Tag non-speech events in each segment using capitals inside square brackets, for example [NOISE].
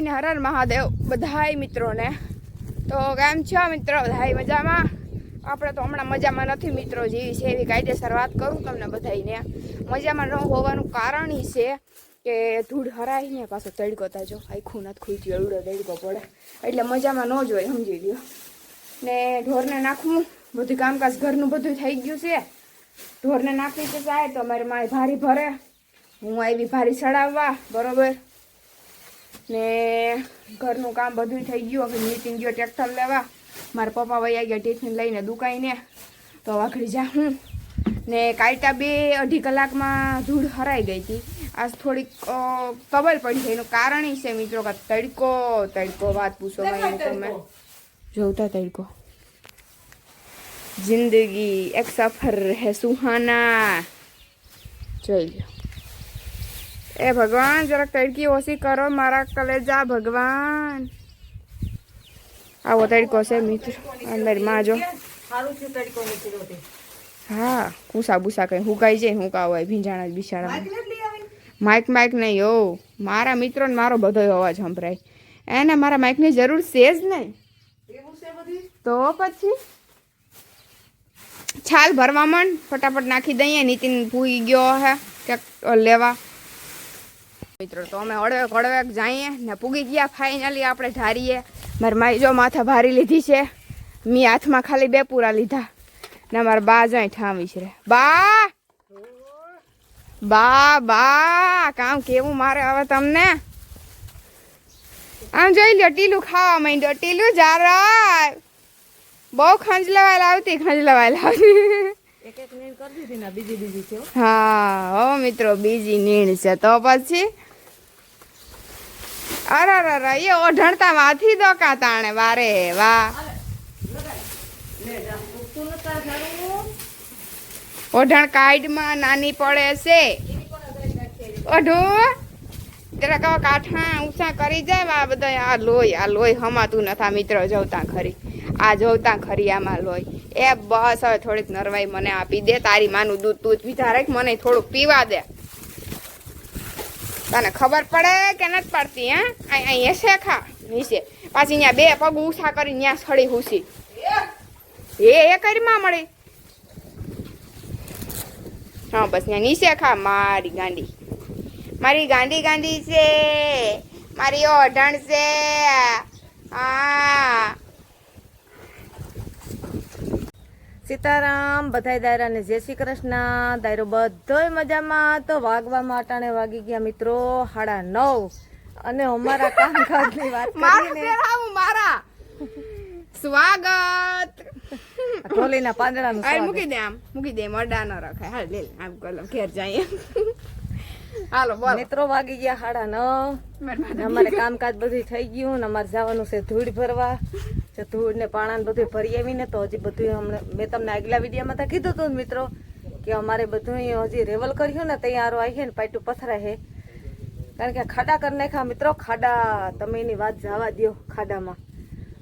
માતાજી ને હરર મહાદેવ બધાય મિત્રોને. તો કેમ છો મિત્રો? બધાય મજામાં? આપણે તો હમણાં મજામાં નથી મિત્રો જેવી છે એવી કાયદેસર વાત કરું તમને બધાને મજામાં ન હોવાનું કારણ એ છે કે ધૂળ હરાય ને પાછો તડકો તાજો આખું નથી ખૂચ્યું એવડો તડકો પડે. એટલે મજામાં ન જોઈએ સમજી લ્યો. ને ઢોરને નાખવું બધું કામકાજ ઘરનું બધું થઈ ગયું છે. ઢોરને નાખવી તો જાય તો મારી માય ભારી ભરે. હું આવી ભારી ચડાવવા બરોબર? ને ઘરનું કામ બધું થઈ ગયું. હવે નીતિન ગયો ટ્રેક્ટર લેવા. મારા પપ્પા વૈયા ગયા ટિફિન લઈને દુકાઈને તો વાઘડી જા હું ને કાયટા બે અઢી કલાકમાં ધૂળ હરાઈ ગઈ હતી. આજ થોડીક ખબર પડી એનું કારણ એ છે મિત્રો કે તડકો તડકો વાત પૂછો ભાઈ તમે. જોતા તડકો. જિંદગી એક સફર હે સુહાના. જોઈ લ્યો. એ ભગવાન જરાક તડકી ઓછી કરો મારા કલેજા ભગવાન. આવો તડકો છે મિત્ર. અંદરમાં જો સારું થયું તડકો નીકળ્યો તે. હા કુસા બુસા કઈ જાય હું હોય ભીંજાણા બિચારા. માઇક માઇક નહીં યો મારા મિત્રો ને મારો બધો અવાજ સંભળાય. એને મારા માઇકની જરૂર છે જ નહીં. તો પછી? છાલ ભરવા માંડ. ફટાફટ નાખી દઈએ. નીતિન ભૂઈ ગયો હે. ક્યાંક લેવા. મિત્રો તો અમે હળવે હળવે જઈએ ને પૂગી ગયા ફાઇનલી આપણે ધારીએ. મારી માઈ જો માથા ભારી લીધી છે. મી હાથમાં ખાલી બે પૂરા લીધા. ને મારા બા જાય ઠામી છે બા! બા બા! કામ કેવું મારે હવે તમને? આમ જોઈ લ્યો ટીલું ખાવા માંડ્યો. ટીલું જારા બહુ ખંજલવાય લવાયેલા આવતી લાવતી લવાયેલા એક મિનિટ કરી દીધી ને બીજી બીજી છે હો. હા હો મિત્રો બીજી નીણ છે. તો પછી? અરે અરે એ ઓઢણતા માથી દોકા તાણે વારે વાહ. ઓઢણ કાઈડમાં નાની પડે છે. ઓઢું. જરા કહો કાઠા ઊંચા કરી જાય આ બધા આ લોહી આ લોહી હમાતું નથા મિત્રો જોતા ખરી. આ જોતા ખરી આમાં લોહી. એ બસ હવે થોડીક નરવાઈ મને આપી દે. તારી માનું દૂધ તું જ પીધા રાખ મને થોડુંક પીવા દે. તને ખબર પડે કે નથી પડતી, હે? અહીં અહીં હશે ખા નીચે. પાછી અહીંયા બે પગ ઊંચા કરી ત્યાં સડી હુસી એ એ કરી માં મળી. હા, બસ ત્યાં નીચે ખા, મારી ગાંડી. મારી ગાંડી ગાંડી છે, મારી ઓઢણ છે. હા. સીતારામ બધાય દાયરાને જય શ્રી કૃષ્ણ. દાયરો બધોય મજામાં. તો વાગવામાં અટાણે વાગી ગયા મિત્રો હાડા નવ. અને અમારા કામકાજની વાત [LAUGHS] કરીને મારા. સ્વાગત. ઢોલીના પાંદડાનું સ્વાગત. મૂકી દે આમ મૂકી દે મરડા ન રખાય. હાલ લે આમ કલમ ઘેર જાય હાલો બોલ. મિત્રો વાગી ગયા હાડા નવ. અમારે કામકાજ બધું થઈ ગયું ને અમારે જવાનું છે ધૂળ ભરવા. ધૂળ ને પાણા બધું ભરી આવીને તો હજી બધું હમણાં મેં તમને આગલા વિડીયામાં તો કીધું હતું મિત્રો, કે અમારે બધું હજી રેવલ કર્યું ને તૈયારો આવીએ ને પાટું પથરા હે કારણ કે ખાડા કરી નાખ્યા મિત્રો, ખાડા, તમે એની વાત જવા દ્યો ખાડામાં.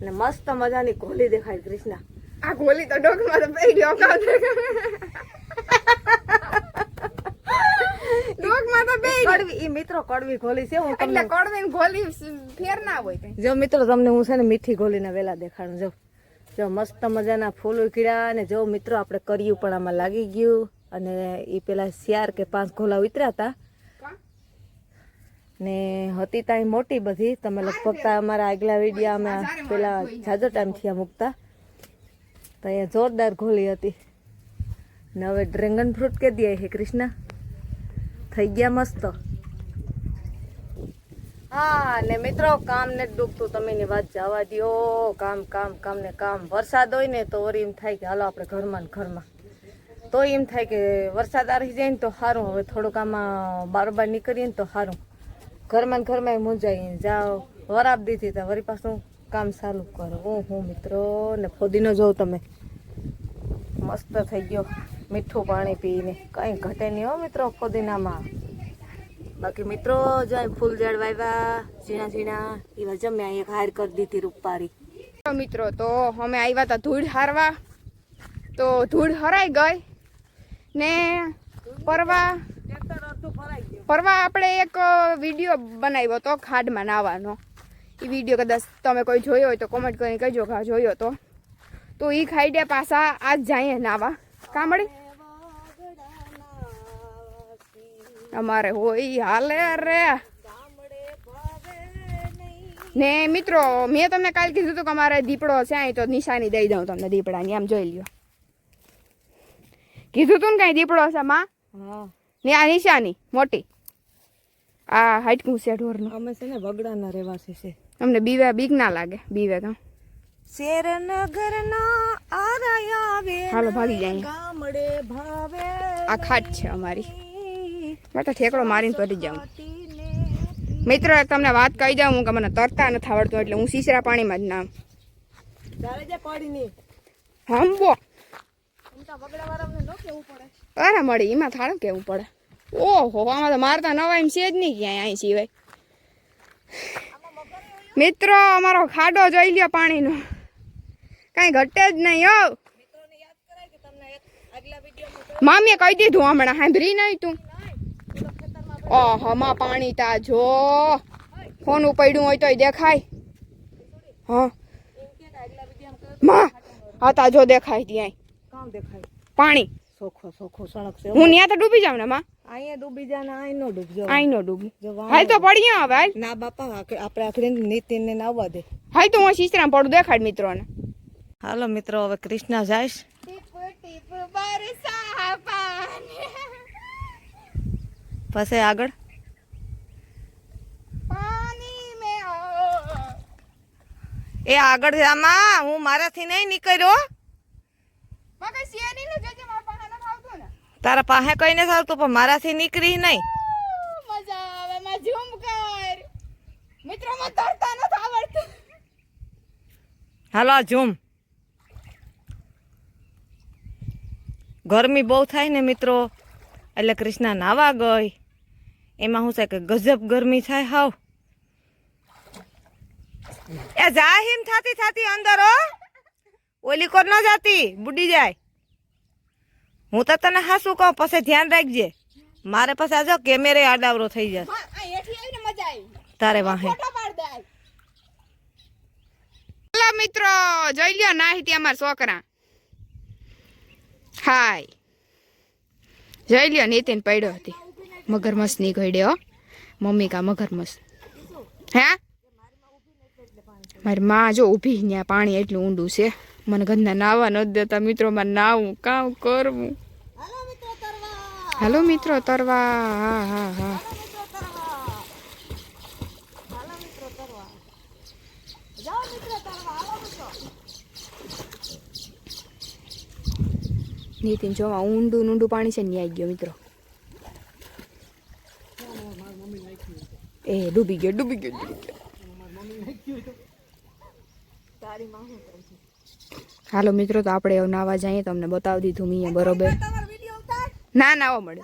અને મસ્ત મજાની ગોલી દેખાય કૃષ્ણ. આ ગોલી તો ડોકમાં ડોકમાં તો બે કડવી ઈ મિત્રો કડવી ગોલી છે હું તમને એટલે કડવીને ગોલી ફેર ના હોય જો મિત્રો તમને હું છે ને મીઠી ગોલીના વેલા દેખાડું જો. જો મસ્ત મજાના ફૂલ ઉકળ્યા અને જો મિત્રો આપણે કર્યું પણ આમાં લાગી ગયું અને એ પેલા શિયાર કે પાંચ ગોલા ઉતર્યા હતા ને હતી ત્યાં મોટી બધી તમે લગભગ અમારા આગલા વીડિયો અમે પેલા જાજો ટાઈમ થયા મૂકતા. તો અહીંયા જોરદાર ગોલી હતી. ને હવે ડ્રેગન ફ્રૂટ કે દે છે કૃષ્ણ? થઈ ગયા મસ્ત. હા, ને મિત્રો, કામ ને ડૂબતું તમે ની વાત જવા દ્યો. કામ કામ કામ ને કામ. વરસાદ હોય ને તો વળી એમ થાય કે હાલો આપણે ઘરમાં ઘરમાં. તો એમ થાય કે વરસાદ આવી જાય ને તો સારું હવે થોડુંક આમાં બારોબાર નીકળીએ ને તો સારું ઘરમાં ઘરમાં મૂંઝાઈ જાઓ. વરાબ દીધી તા. વરી પાછું કામ ચાલુ કરો. હું મિત્રો, ને ફોદીનો જોઉં તમે. મસ્ત થઈ ગયો. મીઠું પાણી પીને. કંઈ ઘટે નહીં હો મિત્રો ફુદીનામાં. બાકી મિત્રો જો ફૂલ ઝાડ વાવ્યા ઝીણા ઝીણા એવા જમ્યા એક હાર કરી દીધી રૂપારી મિત્રો તો અમે આવ્યા હતા ધૂળ હારવા. તો ધૂળ હરાઈ ગઈ ને પરવા પરવા આપણે એક વીડિયો બનાવ્યો હતો ખાડમાં નાવાનો. એ વીડિયો કદાચ તમે કોઈ જોયો હોય તો કોમેન્ટ કરીને કહેજો કે જોયો તો. તો એ ખાઈડ્યા પાછા આજ જાય નાવા. કા અમારે હોય હાલે રે ને મિત્રો મેં તમને કાલ કીધું હતું કે અમારે દીપડો છે અહીં તો નિશાની દઈ દઉં તમને દીપડાની આમ જોઈ લ્યો. કીધું તું ને કાંઈ દીપડો છે માં? હા. ને આ નિશાની મોટી. આ હાટકું છે ઢોરનું. અમે છે ને વગડાના રહેવાસી છે. અમને બીવે બીક ના લાગે બીવે તો. શેરનગરના આરાયા વે હાલો ભાગી જાય ગામડે ભાવે આ ખાટ છે અમારી. માટે ઠેકડો મારીને પડી જાઉં. મિત્રો તમને વાત કહી દઉં હું કે મને તરતા નથી આવડતું એટલે હું સીસરા પાણીમાં જ નામ. હંબો. તો અરે મળી એમાં થાળું કેવું પડે? ઓહો આમાં તો મારતા નવા એમ છે જ નહીં ક્યાંય અહીં સિવાય. મિત્રો અમારો ખાડો જોઈ લ્યો પાણીનો. કાંઈ ઘટે જ નહીં હો. મામીએ કહી દીધું હમણાં સાંભળી નહીં તું. ઓહો માં પાણી તા જો. ફોન ઉપડ્યું હોય તોય દેખાય. હા. માં હા તા જો દેખાય ત્યાં કામ દેખાય. પાણી. સોખો સોખો સડક છે. હું ત્યાં તો ડૂબી જાઉં ને માં? અહીંયા ડૂબી જા ને અહીં નો ડૂબજો આઈ નો ડૂબું. હાલ તો પડી હવે હાલ. ના બાપા આપણે આખરે નીતિન ને નાવવા દે. હાલ તો હું શીશરામ પડું દેખાડ મિત્રોને. હાલો મિત્રો હવે કૃષ્ણા જાઈશ. પછી આગળ. એ આગળ જામાં હું મારાથી નહીં નીકળ્યો. તારા પાસે કઈ ને આવતું પણ મારાથી નીકળી નહીં. તરતા આવડતું. હાલો ઝૂમ. ગરમી બહુ થાય ને મિત્રો. એટલે કૃષ્ણા નાવા ગઈ. એમાં શું છે કે ગજબ ગરમી થાય હાવ. એ જાહીમ થાતી થાતી અંદર હો. ઓલી કોર ન જાતી બુડી જાય. હું તો તને હાસું કહું પછી ધ્યાન રાખજે. મારે પાસે આજો કેમેરે આડાવરો થઈ જશે. તારે વાહે. મિત્રો જોઈ લ્યો નાહી અમાર છોકરા. હાય. જોઈ લ્યો નીતિન પડ્યો હતી. મગરમચ્છની હો મમ્મી કા મગરમસ હે? મારી માં જો ઊભી ત્યાં, પાણી એટલું ઊંડું છે. મને ગંદા નાવા ન દેતા. મિત્રો, મારે નાવું, કામ કરવું. હાલો મિત્રો, તરવા. હા હા હા. નીતિન જોવા ઊંડું ઊંડું પાણી છે ને આવી ગયો, મિત્રો. એ ડૂબી ગયો ડૂબી ગયો ડૂબી ગયો હાલો મિત્રો તો આપણે હવે નાવા જઈએ તમને બતાવી દીધું મેં બરોબર. ના નાવા મળે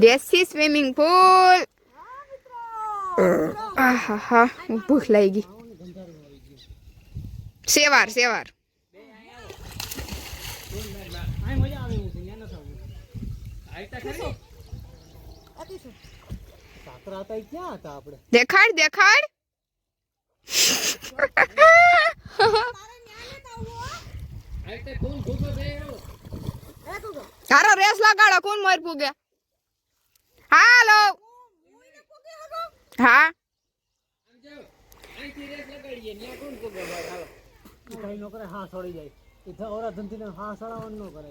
દેશી સ્વિમિંગ પુલ આહા હા ભૂખ લાગી સેવાર સેવાર. દેખાડ દેખાડ. તારો રેસ લગાડો, કોણ મર પૂગે? હાલો. હા. હા છોડી જાય ઇથે ઓરા ધંધી ને હા નો કરે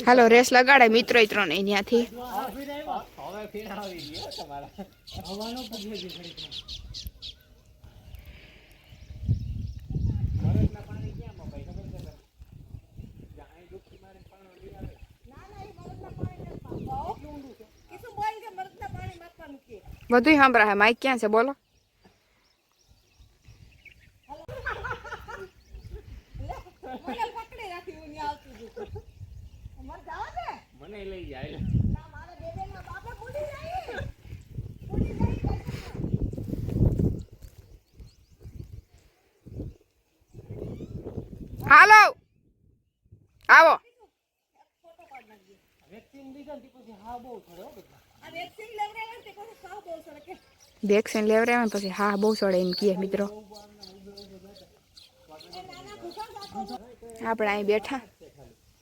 હાલો રેસ લગાડે મિત્રો ત્રણ ત્યાંથી હવાનો પૂછે છે ખરી બધું સાંભળાય માઇક ક્યાં છે બોલો મને લઈ જાય હાલો આવો લીધા ને પછી હા બહુ થયો બધા વેક્સિન લેવડાવે ને પછી હા, બહુ સડે એમ કહે મિત્રો. આપણે અહીં બેઠા,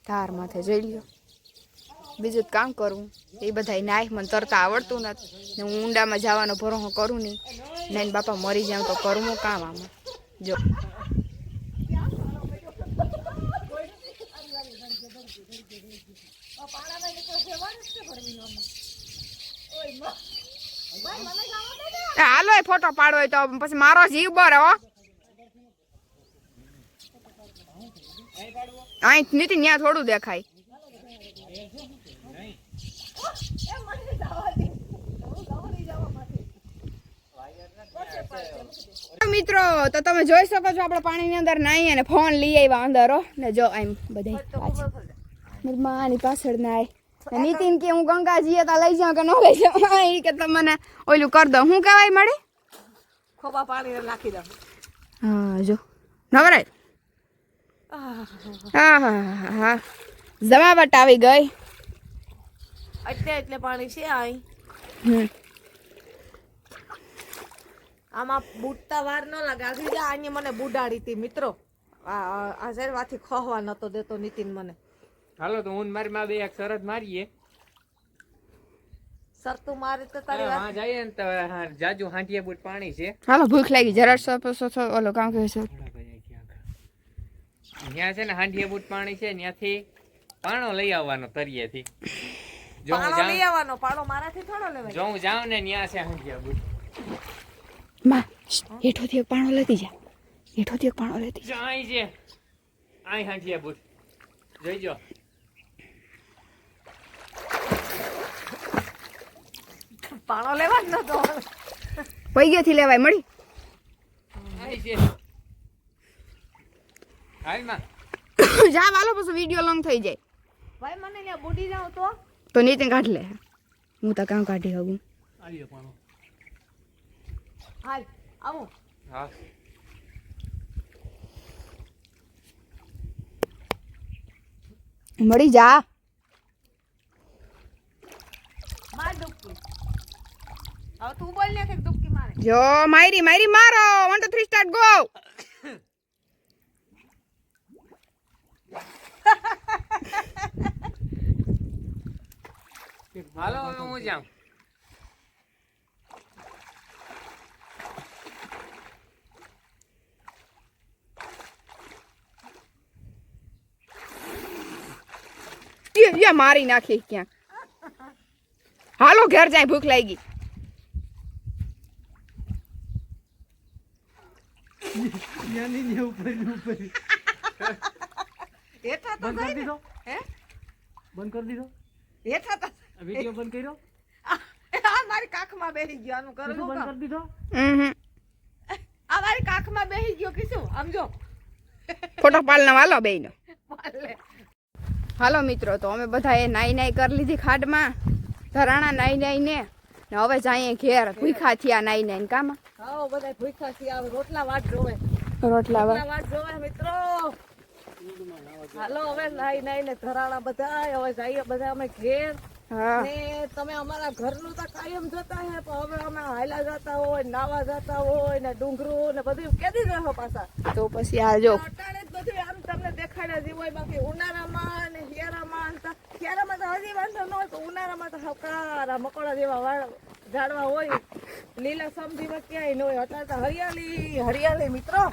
ધાર માથે જઈ લ્યો. બીજું કામ કરવું એ બધા નાય, મને તરતા આવડતું નથી. ને હું ઊંડામાં જવાનો ભરોસો કરું નહીં. ને બાપા મરી જાઉં તો કરવું કામ આમાં. જો. હાલો ફોટો પાડો તો. પછી મારો જીવ બરો અહીં નીતિ ત્યાં થોડું દેખાય. મિત્રો, તો તમે જોઈ શકો છો આપણે પાણીની અંદર નાહીએ અને ફોન લઈ આવ્યા અંદર ને જો એમ બધા પાછળ માની પાછળ નાય. નીતિન કે હું ગંગાજીએ હતા લઈ જાઉં કે ન લઈ જાઉં? એ કે મને ઓલું કરી દઉં. શું કહેવાય મળે ખોબા પાણી નાખી દો હા જો. નવરાય? હા હા હા જમાવટ આવી ગઈ. એટલે એટલે પાણી છે અહીં આમાં બુટતા વાર ન લાગે. આજે આની મને બુડાડી હતી મિત્રો. આ આ- આ શેરવાથી ખોહવા નતો દેતો નીતિન મને. હાલો તો હું મારી માં બે એક શરત મારીએ. સરતું મારે તો તારી વાત હા જઈએ ને તો જાજુ હાંટિયા બુટ પાણી છે. હાલો ભૂખ લાગી જરા સો સો સો ઓલો કામ કહે છે. ત્યાં છે ને હાંડિયા બુટ પાણી છે ત્યાંથી પાણો લઈ આવવાનો તરીએથી જો હું જાઉં લઈ આવવાનો પાણો મારાથી થોડો લેવાય. જો હું જાઉં ને ત્યાં છે હાંડિયા બુટ. માં હેઠોથી એક પાણો લેતી જા. હેઠોથી એક પાણો લેતી જા. અહીં છે. અહીં હાંડિયા બુટ. જોઈજો પાણો લેવા જ નતો પૈગેથી લેવાય મળી. જા વાલો પછી વીડિયો લોંગ થઈ જાય. ભાઈ મને લે બુડી જાવ તો. તો નીચે કાઢ લે. હું તો કામ કાઢી હગું. આવીએ પાણો. હાલ આવો. હા. મળી જા. માર ડૂબકી. હવે તું બોલ ને કે ડુબકી મારે. જો મારી મારી મારો! One two three start go હાલો હવે હું જાઉં. યે યે મારી નાખી ક્યાંક હાલો ઘેર જાય ભૂખ લાગી. હેઠા તો બંધ કરી દીધો? હે? બંધ કરી દીધો? હેઠા તો વિડિયો બંધ કર્યો? આ મારી કાખમાં બેહી ગયો આનું કરવું બંધ કરી દીધો? હમ. આ મારી કાખમાં બેસી ગયો કીશું સમજો જો. ફોટો પાડના વાલો બેયનો. પાલે. હાલો મિત્રો તો અમે બધા એ નાઈ નાઈ કરી લીધી ખાડમાં. ધરાણા નાઈ નાઈ ને ને હવે જઈએ ઘેર ભૂખા થયા નાઈ નાઈ કામ. હા બધા ભૂખ્યા થયા આવે રોટલા વાટ જોવે. રોટલા વાટ. જોવે મિત્રો. હાલો હવે નાઈ નાઈ ને ધરાણા બધા હવે જઈએ બધા અમે ઘેર. ને તમે અમારા ઘરનું તો કાયમ જતા હે પણ હવે અમે હાયલા જતા હોય નાવા જતા હોય ને ડુંગરું ને બધું કેદી રહો પાછા. તો પછી આ જો. અટાણે બધું આમ તમને દેખાડ્યા જેવું હોય બાકી ઉનાળામાં ને હિયારામાં હિયારામાં તો હજી વાંધો ન હોય તો ઉનાળામાં તો હકારા મકોડા જેવા ઝાડવા હોય. લીલા સમજી જેવા ક્યાંય ન હોય. અત્યારે તો હરિયાળી હરિયાળી મિત્રો.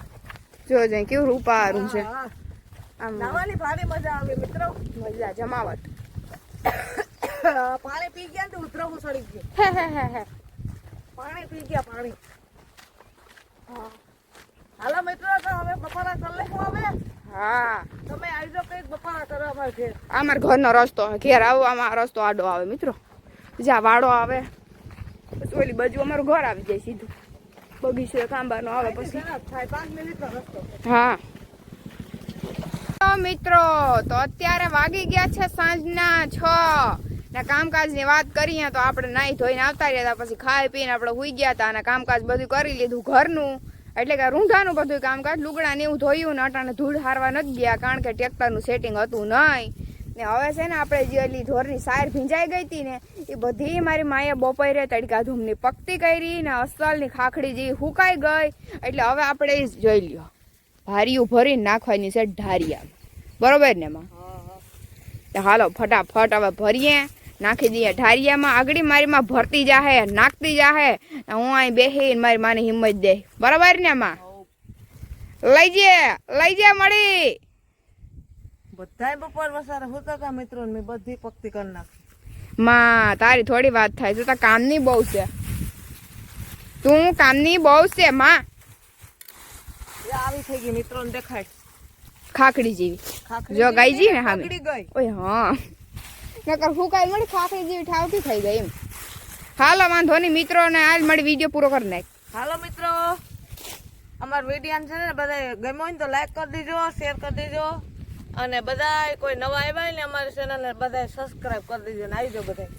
જો જઈ કેવું રૂપારું છે. આમ નાવાની ભારે મજા આવે મિત્રો. મજા જમાવટ. પાણી પી ગયા ને ઉતરવું સડી ગયું. પાણી પી ગયા પાણી. હા. હાલો મિત્રો તો હવે બપોરા કરી લેવું હવે હા. તમે આવજો કંઈક બપોરા કરવા અમારે ઘેર. આ ઘરનો રસ્તો ઘેર આવો આમાં રસ્તો આડો આવે મિત્રો. જ્યાં વાડો આવે પછી ઓલી બાજુ અમારું ઘર આવી જાય સીધું. બગીચો કાંબાનો આવે પછી. થાય પાંચ મિનિટનો રસ્તો. હા. તો મિત્રો તો અત્યારે વાગી ગયા છે સાંજના છ. ને કામકાજની વાત કરીએ તો આપણે નાહી ધોઈને આવતા રહ્યા હતા પછી ખાઈ પીને આપણે હુઈ ગયા હતા અને કામકાજ બધું કરી લીધું ઘરનું. એટલે કે રૂંધાનું બધું કામકાજ લુગડાને એવું ધોયું ને અટાણે ધૂળ હારવા નથી ગયા કારણ કે ટ્રેક્ટરનું સેટિંગ હતું નહીં. ને હવે છે ને આપણે જે એટલી ઢોરની સાયર ભીંજાઈ ગઈ હતી ને એ બધી મારી માએ બપોરે તડકા ધૂમની પકતી કરી ને અસલની ખાખડી જે હુકાઈ ગઈ. એટલે હવે આપણે એ જોઈ લ્યો. ભારીયું ભરીને નાખવાની છે ઢારિયા. બરોબર ને એમાં હાલો ફટાફટ હવે ભરીએ. નાખી દઈએ. ઢારિયામાં આગળી મારી માં ભરતી જાહે નાખતી જાહે. હું અહીં બેસી મારી માને હિંમત દે. બરાબર ને માં લઈ જે લઈ જે મળી. બધાય બપોર વસારે હોતા હતા મિત્રો મેં બધી પક્તિ કરી નાખી. માં તારી થોડી વાત થાય. તું તા કામની બહુ છે. તું કામની બહુ છે માં. આવી થઈ ગઈ મિત્રો દેખાય. ખાખડી જેવી. જો ગાઈ જી ને હા ગઈ. ઓય હા. નકર ફૂકાઈ મળી ખાખડી જેવી ઠાવકી થઈ ગઈ એમ. હાલો, વાંધો નહીં, મિત્રોને આજ મળી વીડિયો પૂરો કરી નાખ. હાલો, મિત્રો. અમાર વીડિયો છે ને બધા ગમ્યો હોય ને તો લાઈક કરી દેજો શેર કરી દેજો. અને બધા કોઈ નવા આવ્યા ને અમારી ચેનલ ને બધા સબસ્ક્રાઇબ કરી દેજો ને, આવી જાઓ બધા